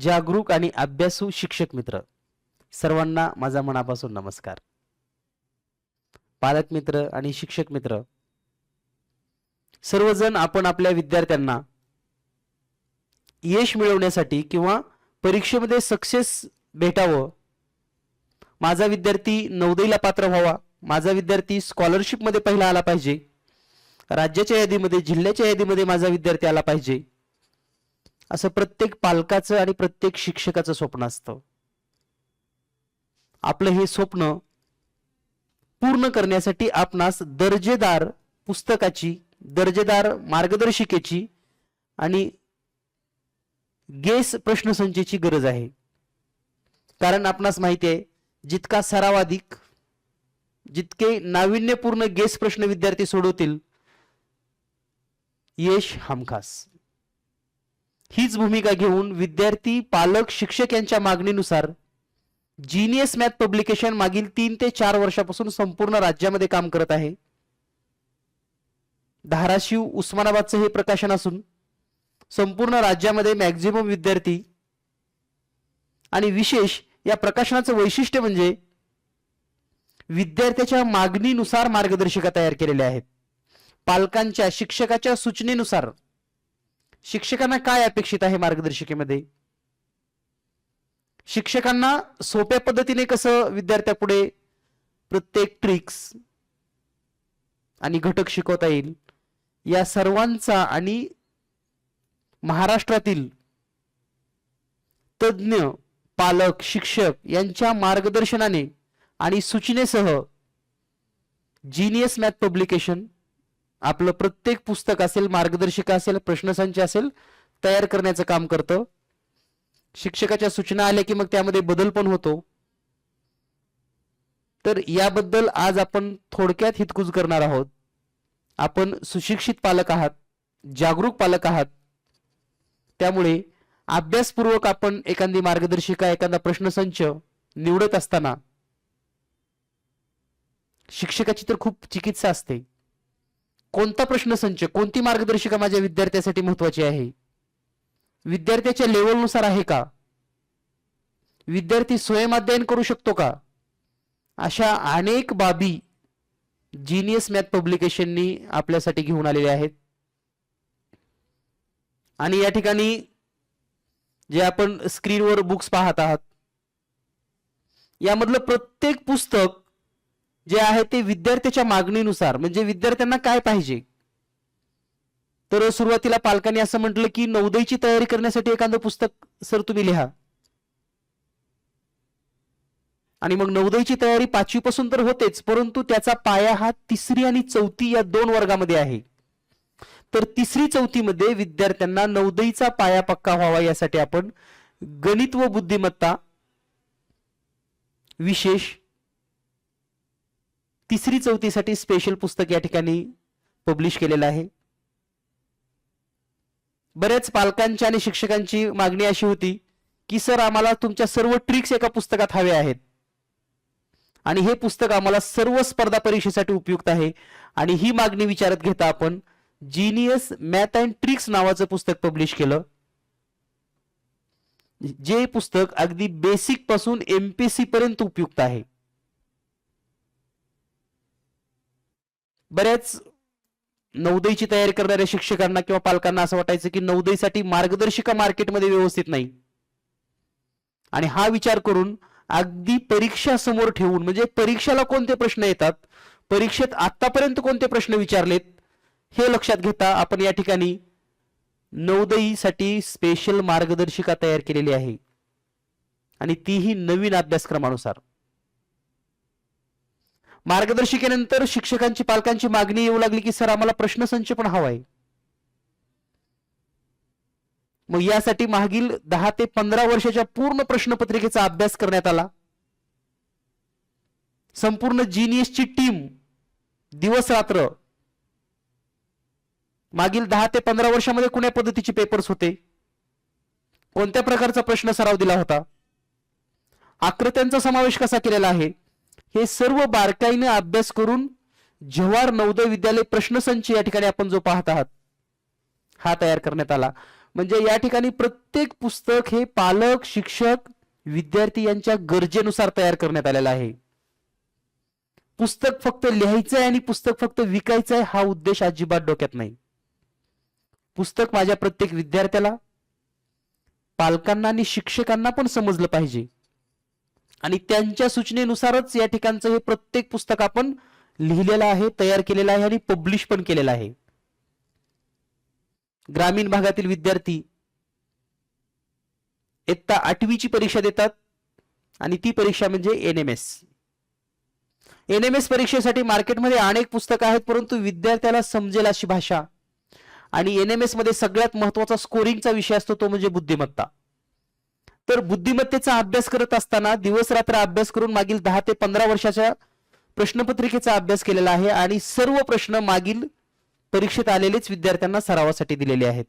जागरूक आणि अभ्यासू शिक्षक मित्र. सर्वांना माझा मनापासून नमस्कार. पालक मित्र आणि शिक्षक मित्र सर्वजण आपण आपल्या विद्यार्थ्यांना यश मिळवण्यासाठी किंवा परीक्षेमध्ये सक्सेस भेटावं माझा विद्यार्थी नवदईला पात्र व्हावा माझा विद्यार्थी स्कॉलरशिपमध्ये पहिला आला पाहिजे राज्याच्या यादीमध्ये जिल्ह्याच्या यादीमध्ये माझा विद्यार्थी आला पाहिजे असं प्रत्येक पालकाचं आणि प्रत्येक शिक्षकाचं स्वप्न असतं. आपलं हे स्वप्न पूर्ण करण्यासाठी आपणास दर्जेदार पुस्तकाची दर्जेदार मार्गदर्शिकेची आणि गेस प्रश्नसंचेची गरज आहे. कारण आपणास माहिती आहे जितका सराव अधिक जितके नाविन्यपूर्ण गेस प्रश्न विद्यार्थी सोडवतील यश हमखास. हीच भूमिका घेऊन विद्यार्थी पालक शिक्षक यांच्या मागणीनुसार जीनियस मॅथ पब्लिकेशन मागील तीन ते चार वर्षापासून संपूर्ण राज्यामध्ये काम करत आहे. धाराशिव उस्मानाबादचं हे प्रकाशन असून संपूर्ण राज्यामध्ये मॅक्झिमम विद्यार्थी आणि विशेष या प्रकाशनाचं वैशिष्ट्य म्हणजे विद्यार्थ्याच्या मागणीनुसार मार्गदर्शिका तयार केलेल्या आहेत. पालकांच्या शिक्षकाच्या सूचनेनुसार शिक्षकांना काय अपेक्षित आहे मार्गदर्शिकेमध्ये? शिक्षकांना सोप्या पद्धतीने कसं विद्यार्थ्यापुढे प्रत्येक ट्रिक्स आणि घटक शिकवता येईल या सर्वांचा आणि महाराष्ट्रातील तज्ज्ञ पालक शिक्षक यांच्या मार्गदर्शनाने आणि सूचनेसह जीनियस मॅथ पब्लिकेशन आपलं प्रत्येक पुस्तक असेल मार्गदर्शिका असेल प्रश्नसंच असेल तयार करण्याचं काम करतं. शिक्षकाच्या सूचना आल्या की मग त्यामध्ये बदल पण होतो. तर याबद्दल आज आपण थोडक्यात हितकूज करणार आहोत. आपण सुशिक्षित पालक आहात जागरूक पालक आहात. त्यामुळे अभ्यासपूर्वक आपण एखादी मार्गदर्शिका एखादा प्रश्नसंच निवडत असताना शिक्षकाची तर खूप चिकित्सा असते. कोणता प्रश्नसंच कोणती मार्गदर्शिका माझ्या विद्यार्थ्यासाठी महत्वाची आहे? विद्यार्थ्याच्या लेवलनुसार आहे का? विद्यार्थी स्वयं अध्ययन करू शकतो का? अशा अनेक बाबी जीनियस मॅथ पब्लिकेशननी आपल्यासाठी घेऊन आलेल्या आहेत. आणि या ठिकाणी जे आपण स्क्रीनवर बुक्स पाहत आहात यामधलं प्रत्येक पुस्तक जे आहे ते विद्यार्थ्याच्या मागणीनुसार म्हणजे विद्यार्थ्यांना काय पाहिजे? तर सुरुवातीला पालकांनी असं म्हटलं की नवोदयची तयारी करण्यासाठी एखादं पुस्तक सर तुम्ही लिहा. आणि मग नवोदयची तयारी पाचवी पासून तर होतेच परंतु त्याचा पाया हा तिसरी आणि चौथी या दोन वर्गामध्ये आहे. तर तिसरी चौथीमध्ये विद्यार्थ्यांना नवदईचा पाया पक्का व्हावा यासाठी आपण गणित व बुद्धिमत्ता विशेष तिसरी चौथीसाठी स्पेशल पुस्तक या ठिकाणी पब्लिश केलेलं आहे. बऱ्याच पालकांची आणि शिक्षकांची मागणी अशी होती की सर आम्हाला तुमच्या सर्व ट्रिक्स एका पुस्तकात हव्या आहेत. आणि हे पुस्तक आम्हाला सर्व स्पर्धा परीक्षेसाठी उपयुक्त आहे. आणि ही मागणी विचारात घेता आपण जीनियस मॅथ अँड ट्रिक्स नावाचं पुस्तक पब्लिश केलं. जे पुस्तक अगदी बेसिकपासून एमपीसी पर्यंत उपयुक्त आहे. बऱ्याच नवोदयची तयारी करणाऱ्या शिक्षकांना किंवा पालकांना असं वाटायचं की नवोदयसाठी मार्गदर्शिका मार्केटमध्ये व्यवस्थित नाही. आणि हा विचार करून अगदी परीक्षा समोर ठेवून म्हणजे परीक्षेला कोणते प्रश्न येतात परीक्षेत आतापर्यंत कोणते प्रश्न विचारलेत हे लक्षात घेता आपण या ठिकाणी नौदईसाठी स्पेशल मार्गदर्शिका तयार केलेली आहे. आणि तीही नवीन अभ्यासक्रमानुसार. मार्गदर्शिकेनंतर शिक्षकांची पालकांची मागणी येऊ लागली की सर आम्हाला प्रश्नसंच पण हवा आहे. मग यासाठी मागील दहा ते पंधरा वर्षाच्या पूर्ण प्रश्नपत्रिकेचा अभ्यास करण्यात आला. संपूर्ण जीनियसची टीम दिवस रात्र मागील दहा ते पंधरा वर्षामध्ये कुण्या पद्धतीचे पेपर्स होते? कोणत्या प्रकारचा प्रश्न सराव दिला होता? आकृत्यांचा समावेश कसा केलेला आहे? हे सर्व बारकाईने अभ्यास करून जव्हार नवोदय विद्यालय प्रश्नसंच या ठिकाणी आपण जो पाहत आहात हा तयार करण्यात आला. म्हणजे या ठिकाणी प्रत्येक पुस्तक हे पालक शिक्षक विद्यार्थी यांच्या गरजेनुसार तयार करण्यात आलेलं आहे. पुस्तक फक्त लिहायचं आहे आणि पुस्तक फक्त विकायचं आहे हा उद्देश अजिबात डोक्यात नाही. पुस्तक माझ्या प्रत्येक विद्यार्थ्याला पालकांना आणि शिक्षकांना पण समजलं पाहिजे. आणि त्यांच्या सूचनेनुसारच या ठिकाणचं हे प्रत्येक पुस्तक आपण लिहिलेलं आहे तयार केलेलं आहे आणि पब्लिश पण केलेलं आहे. ग्रामीण भागातील विद्यार्थी इयत्ता आठवीची परीक्षा देतात आणि ती परीक्षा म्हणजे N M S N M S परीक्षेसाठी मार्केटमध्ये अनेक पुस्तकं आहेत परंतु विद्यार्थ्याला समजेल अशी भाषा. आणि एन एम एसमध्ये सगळ्यात महत्त्वाचा स्कोरिंगचा विषय असतो तो म्हणजे बुद्धिमत्ता. तर बुद्धिमत्तेचा अभ्यास करत असताना दिवस रात्र अभ्यास करून मागील दहा ते पंधरा वर्षाच्या प्रश्नपत्रिकेचा अभ्यास केलेला आहे आणि सर्व प्रश्न मागील परीक्षेत आलेलेच विद्यार्थ्यांना सरावासाठी दिलेले आहेत.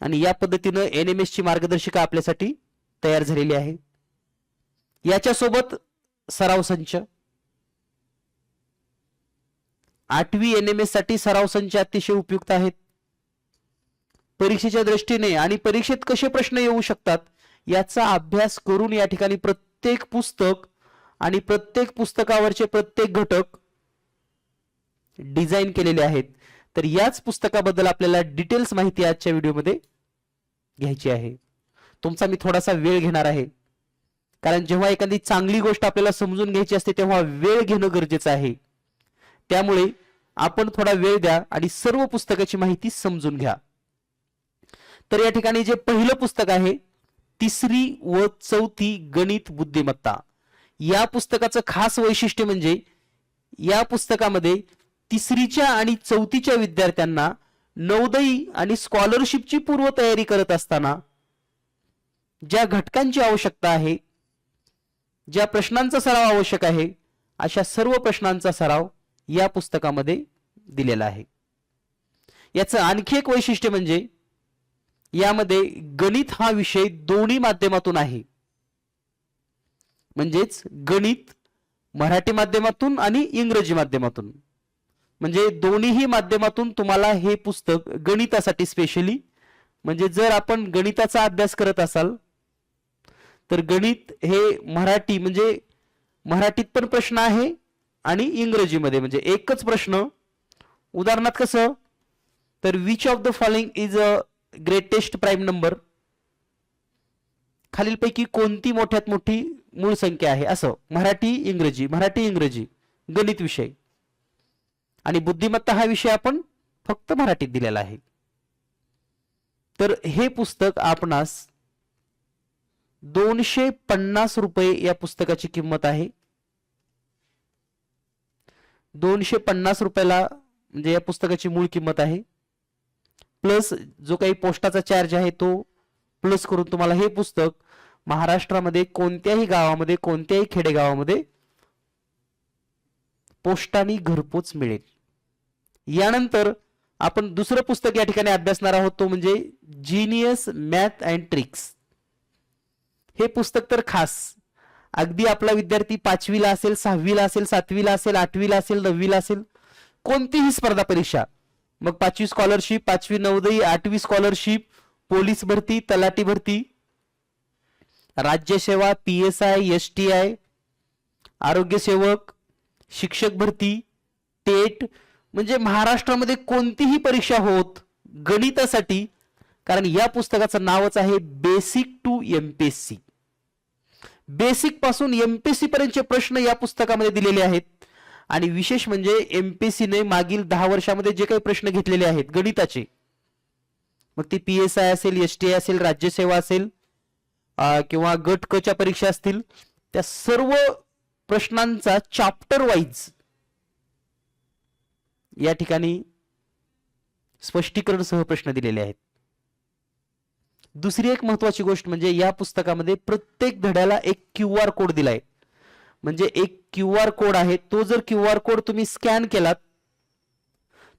आणि या पद्धतीनं एन एम एस ची मार्गदर्शिका आपल्यासाठी तयार झालेली आहे. याच्यासोबत सराव संच. आठवी एन एम एससाठी सराव संच अतिशय उपयुक्त आहेत. परीक्षेच्या दृष्टीने आणि परीक्षेत कसे प्रश्न येऊ शकतात याचा अभ्यास करून या ठिकाणी प्रत्येक पुस्तक आणि प्रत्येक पुस्तकावरचे प्रत्येक घटक डिझाईन केलेले आहेत. तर याच पुस्तकाबद्दल आपल्याला डिटेल्स माहिती आजच्या व्हिडिओमध्ये घ्यायची आहे. तुमचा मी थोडासा वेळ घेणार आहे. कारण जेव्हा एखादी चांगली गोष्ट आपल्याला समजून घ्यायची असते तेव्हा वेळ घेणं गरजेचं आहे. त्यामुळे आपण थोडा वेळ द्या आणि सर्व पुस्तकाची माहिती समजून घ्या. तर या ठिकाणी जे पहिलं पुस्तक आहे तिसरी व चौथी गणित बुद्धिमत्ता. या पुस्तकाचं खास वैशिष्ट्य म्हणजे या पुस्तकामध्ये तिसरीच्या आणि चौथीच्या विद्यार्थ्यांना नौदयी आणि स्कॉलरशिपची पूर्वतयारी करत असताना ज्या घटकांची आवश्यकता आहे ज्या प्रश्नांचा सराव आवश्यक आहे अशा सर्व प्रश्नांचा सराव या पुस्तकामध्ये दिलेला आहे. याचं आणखी एक वैशिष्ट्य म्हणजे यामध्ये गणित हा विषय दोन्ही माध्यमातून आहे. म्हणजेच गणित मराठी माध्यमातून आणि इंग्रजी माध्यमातून. म्हणजे दोन्हीही माध्यमातून तुम्हाला हे पुस्तक गणितासाठी स्पेशली म्हणजे जर आपण गणिताचा अभ्यास करत असाल तर गणित हे मराठी म्हणजे मराठीत पण प्रश्न आहे आणि इंग्रजीमध्ये म्हणजे एकच प्रश्न. उदाहरणार्थ कसं? तर which of the following is a greatest prime number खालीलपैकी कोणती मोठ्यात मोठी मूळ संख्या आहे? असं. मराठी इंग्रजी. मराठी इंग्रजी. गणित विषय. आणि बुद्धिमत्ता हा विषय आपण फक्त मराठीत दिलेला आहे. तर हे पुस्तक आपणास दोनशे पन्नास रुपये या पुस्तकाची किंमत आहे. दोनशे पन्नास रुपयाला म्हणजे या पुस्तकाची मूळ किंमत आहे. प्लस जो काही पोस्टाचा चार्ज आहे तो प्लस करून तुम्हाला हे पुस्तक महाराष्ट्रामध्ये कोणत्याही गावामध्ये कोणत्याही खेडेगावामध्ये पोस्टाने घरपोच मिळेल. यानंतर आपण दुसरं पुस्तक या ठिकाणी अभ्यासणार आहोत तो म्हणजे जिनियस मॅथ अँड ट्रिक्स हे पुस्तक तर खास. अगदी आपला विद्यार्थी पाचवीला असेल सहावीला असेल सातवीला असेल आठवीला असेल नववीला असेल कोणतीही स्पर्धा परीक्षा मग पाचवी स्कॉलरशिप पाचवी नवोदयी आठवी स्कॉलरशिप पोलीस भरती तलाठी भरती. राज्यसेवा P S I S T I आरोग्यसेवक शिक्षक भरती टेट. म्हणजे महाराष्ट्रामध्ये कोणतीही परीक्षा होत गणितासाठी कारण या पुस्तकाचं नावच आहे बेसिक टू एमपीएससी बेसिकपासून एमपीएससी पर्यंतचे प्रश्न या पुस्तकामध्ये दिलेले आहेत. आणि विशेष म्हणजे एमपीएससीने मागील दहा वर्षामध्ये जे काही प्रश्न घेतलेले आहेत गणिताचे. मग ते पी एस आय असेल एस टी आय असेल राज्यसेवा असेल किंवा गट क च्या परीक्षा असतील त्या सर्व प्रश्नांचा चॅप्टर वाईज या ठिकाणी स्पष्टीकरण सह प्रश्न दिलेले आहेत. दुसरी एक महत्वाची गोष्ट म्हणजे या पुस्तकामध्ये प्रत्येक धड्याला एक क्यू आर कोड दिलाय. म्हणजे एक क्यू आर कोड आहे तो जर क्यू आर कोड तुम्ही स्कॅन केलात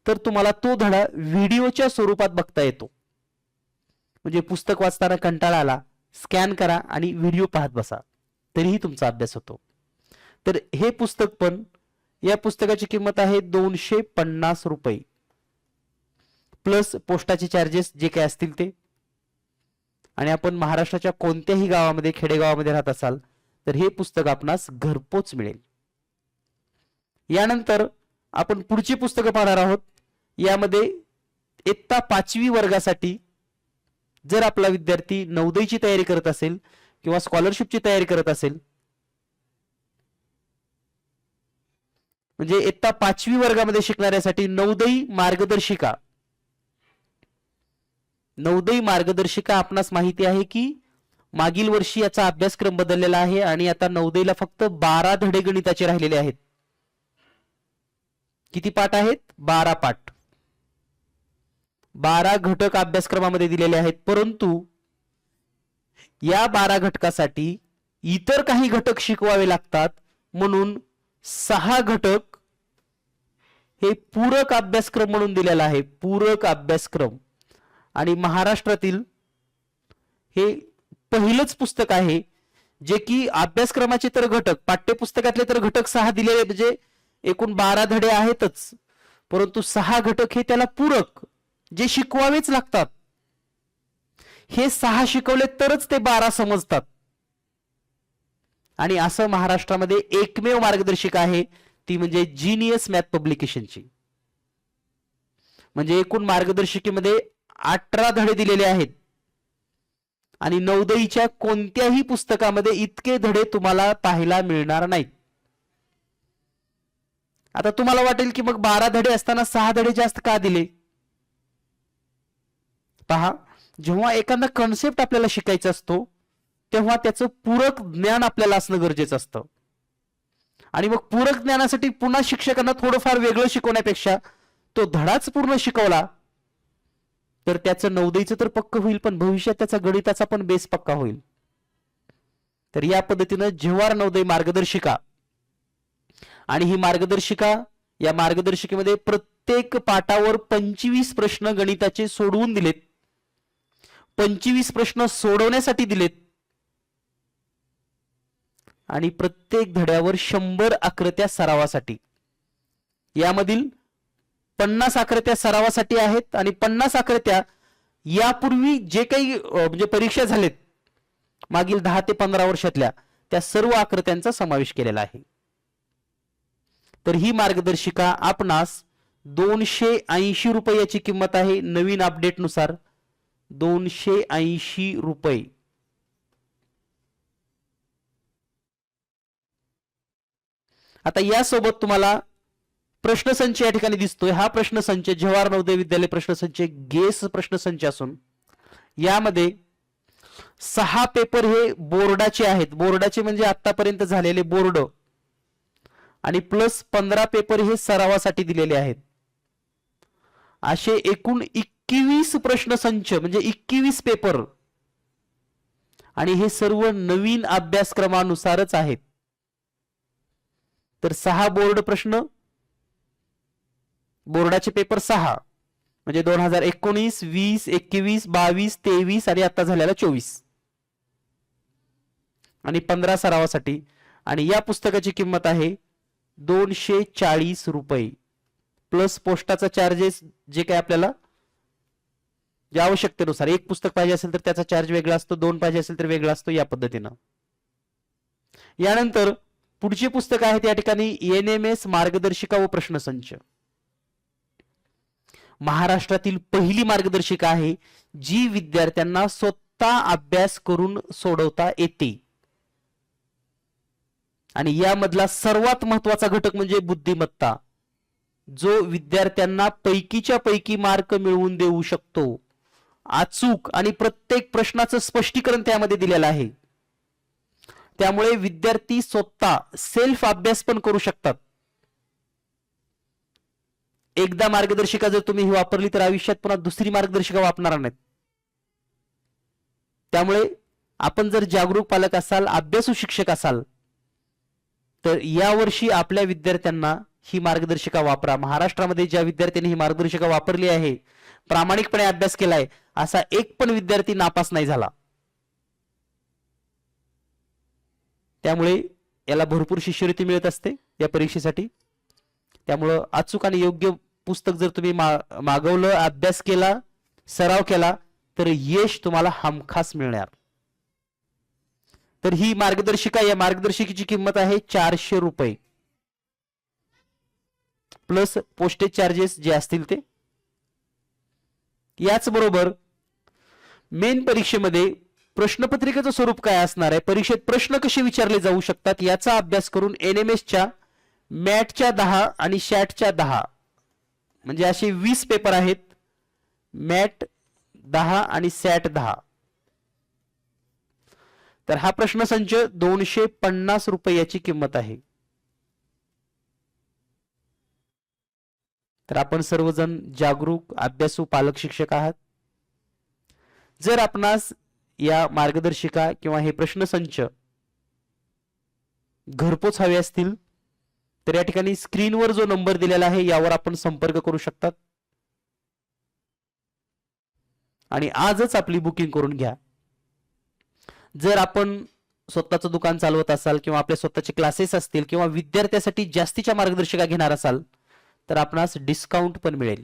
तर तुम्हाला तो धडा व्हिडिओच्या स्वरूपात बघता येतो. म्हणजे पुस्तक वाचताना कंटाळा आला स्कॅन करा आणि व्हिडिओ पाहत बसा. तरीही तुमचा अभ्यास होतो. तर हे पुस्तक पण या पुस्तकाची किंमत आहे दोनशे पन्नास रुपये. प्लस पोस्टाचे चार्जेस जे काय असतील ते. आणि आपण महाराष्ट्राच्या कोणत्याही गावामध्ये खेडेगावामध्ये राहत असाल तर हे पुस्तक आपणास घरपोच मिळेल. यानंतर आपण पुढची पुस्तकं पाहणार आहोत. यामध्ये इयत्ता पाचवी वर्गासाठी जर आपला विद्यार्थी नवोदयची तयारी करत असेल किंवा स्कॉलरशिपची तयारी करत असेल म्हणजे इयत्ता पाचवी वर्गामध्ये शिकणाऱ्यासाठी नवोदयी मार्गदर्शिका नवोदयी मार्गदर्शिका आपणास माहिती आहे की मागील वर्षी याचा अभ्यासक्रम बदललेला आहे आणि आता नवदेला फक्त बारा धडे गणिताचे राहिलेले आहेत. किती पाठ आहेत? बारा पाठ. बारा घटक अभ्यासक्रमामध्ये दिलेले आहेत. परंतु या बारा घटकासाठी इतर काही घटक शिकवावे लागतात. म्हणून सहा घटक हे पूरक अभ्यासक्रम म्हणून दिलेला आहे. पूरक अभ्यासक्रम. आणि महाराष्ट्रातील हे पहिलंच पुस्तक आहे जे की अभ्यासक्रमाचे तर घटक पाठ्यपुस्तकातले तर घटक सहा दिलेले म्हणजे एकूण बारा धडे आहेतच. परंतु सहा घटक हे त्याला पूरक जे शिकवावेच लागतात. हे सहा शिकवले तरच ते बारा समजतात. आणि असं महाराष्ट्रामध्ये एकमेव मार्गदर्शिका आहे ती म्हणजे जिनियस मॅथ पब्लिकेशनची म्हणजे एकूण मार्गदर्शिकेमध्ये अठरा धडे दिलेले आहेत. आणि नवदईच्या कोणत्याही पुस्तकामध्ये इतके धडे तुम्हाला पाहायला मिळणार नाहीत. आता तुम्हाला वाटेल की मग बारा धडे असताना सहा धडे जास्त का दिले? पहा जेव्हा एखादा कन्सेप्ट आपल्याला शिकायचा असतो तेव्हा त्याचं पूरक ज्ञान आपल्याला असणं गरजेचं असतं. आणि मग पूरक ज्ञानासाठी पुन्हा शिक्षकांना थोडंफार वेगळं शिकवण्यापेक्षा तो धडाच पूर्ण शिकवला तर त्याचं नवदईचं तर पक्क होईल पण भविष्यात त्याचा गणिताचा पण बेस पक्का होईल. तर या पद्धतीनं जेव्हा नवदय मार्गदर्शिका आणि ही मार्गदर्शिका या मार्गदर्शिकेमध्ये प्रत्येक पाठावर पंचवीस प्रश्न गणिताचे सोडवून दिलेत. पंचवीस प्रश्न सोडवण्यासाठी दिलेत. आणि प्रत्येक धड्यावर शंभर आकृत्या सरावासाठी. यामधील पन्नास आकृत्या सरावासाठी आहेत आणि पन्नास आकृत्या यापूर्वी जे काही म्हणजे परीक्षा झालेत मागील दहा ते पंधरा वर्षातल्या त्या सर्व आकृत्यांचा समावेश केलेला आहे. तर ही मार्गदर्शिका आपणास दोनशे ऐंशी रुपयाची किंमत आहे नवीन अपडेटनुसार दोनशे ऐंशी रुपये. आता यासोबत तुम्हाला प्रश्नसंच या ठिकाणी दिसतोय. हा प्रश्नसंच जवाहर नवोदय विद्यालय प्रश्नसंच गेस प्रश्नसंच असून यामध्ये सहा पेपर हे बोर्डाचे आहेत. बोर्डाचे म्हणजे आतापर्यंत झालेले बोर्ड आणि प्लस पंधरा पेपर हे सरावासाठी दिलेले आहेत. असे एकूण एकवीस प्रश्नसंच म्हणजे एकवीस पेपर आणि हे सर्व नवीन अभ्यासक्रमानुसारच आहेत. तर सहा बोर्ड प्रश्न बोर्डाचे पेपर सहा. म्हणजे दोन हजार एकोणीस वीस एकवीस बावीस तेवीस आणि आता झालेला चोवीस. आणि पंधरा सरावासाठी. आणि या पुस्तकाची किंमत आहे दोनशे चाळीस रुपये. प्लस पोस्टाचा चार्जेस जे काही आपल्याला जे आवश्यकतेनुसार. एक पुस्तक पाहिजे असेल तर त्याचा चार्ज वेगळा असतो दोन पाहिजे असेल तर वेगळा असतो या पद्धतीनं. यानंतर पुढची पुस्तक आहे त्या ठिकाणी एन एम एस मार्गदर्शिका व प्रश्नसंच. महाराष्ट्रातील पहिली मार्गदर्शिका आहे जी विद्यार्थ्यांना स्वतः अभ्यास करून सोडवता येते. आणि यामधला सर्वात महत्त्वाचा घटक म्हणजे बुद्धिमत्ता जो विद्यार्थ्यांना पैकीच्या पैकी मार्क मिळवून देऊ शकतो. अचूक आणि प्रत्येक प्रश्नाचं स्पष्टीकरण त्यामध्ये दिलेलं आहे. त्यामुळे विद्यार्थी स्वतः सेल्फ अभ्यास पण करू शकतात. एकदा मार्गदर्शिका जर तुम्ही ही वापरली तर आयुष्यात पुन्हा दुसरी मार्गदर्शिका वापरणार नाहीत. त्यामुळे आपण जर जागरूक पालक असाल अभ्यासू शिक्षक असाल तर यावर्षी आपल्या विद्यार्थ्यांना ही मार्गदर्शिका वापरा. महाराष्ट्रामध्ये ज्या विद्यार्थ्यांनी ही मार्गदर्शिका वापरली आहे प्रामाणिकपणे अभ्यास केलाय असा एक पण विद्यार्थी नापास नाही झाला. त्यामुळे याला भरपूर शिष्यवृत्ती मिळत असते या परीक्षेसाठी. त्यामुळं अचूक आणि योग्य पुस्तक जर तुम्ही मा- मागवलं अभ्यास केला सराव केला तर यश तुम्हाला हमखास मिळणार. तर ही मार्गदर्शिका या मार्गदर्शिकेची किंमत आहे चारशे रुपये. प्लस पोस्टेज चार्जेस जे असतील ते. याचबरोबर मेन परीक्षेमध्ये प्रश्नपत्रिकेचं स्वरूप काय असणार आहे? परीक्षेत प्रश्न कसे विचारले जाऊ शकतात? याचा अभ्यास करून एन एम एसच्या मॅटच्या दहा आणि शॅटच्या दहा. म्हणजे असे वीस पेपर आहेत. मॅट दहा आणि सॅट दहा. तर हा प्रश्न संच दोनशे पन्नास रुपयाची किंमत आहे. तर आपण सर्वजण जागरूक अभ्यासू पालक शिक्षक आहात. जर आपणास या मार्गदर्शिका किंवा हे प्रश्नसंच घरपोच हवे असतील तर या ठिकाणी स्क्रीनवर जो नंबर दिलेला आहे यावर आपण संपर्क करू शकतात. आणि आजच आपली बुकिंग करून घ्या. जर आपण स्वतःचं दुकान चालवत असाल किंवा आपले स्वतःचे क्लासेस असतील किंवा विद्यार्थ्यासाठी जास्तीच्या मार्गदर्शिका घेणार असाल तर आपणास डिस्काउंट पण मिळेल.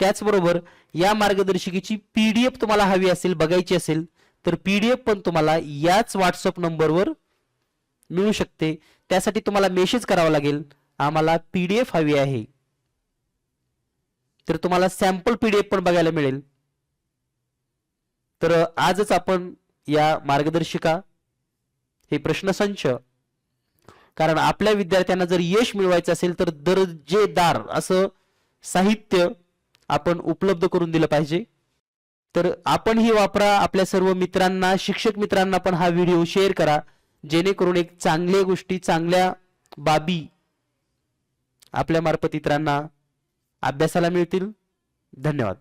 त्याचबरोबर या मार्गदर्शिकेची पीडीएफ तुम्हाला हवी असेल बघायची असेल तर पीडीएफ पण तुम्हाला याच व्हॉट्सअप नंबरवर मिळू शकते. त्यासाठी तुम्हाला मेसेज करावा लागेल. आम्हाला पीडीएफ हवी आहे. तर तुम्हाला सॅम्पल पीडीएफ पण बघायला मिळेल. तर आजच आपण या मार्गदर्शिका हे प्रश्नसंच कारण आपल्या विद्यार्थ्यांना जर यश मिळवायचं असेल तर दर्जेदार असं साहित्य आपण उपलब्ध करून दिलं पाहिजे. तर आपण ही वापरा आपल्या सर्व मित्रांना शिक्षक मित्रांना पण हा व्हिडिओ शेअर करा. जेणेकरून एक चांगल्या गोष्टी चांगल्या बाबी आपल्या मार्फत इतरांना अभ्यासाला मिळतील. धन्यवाद.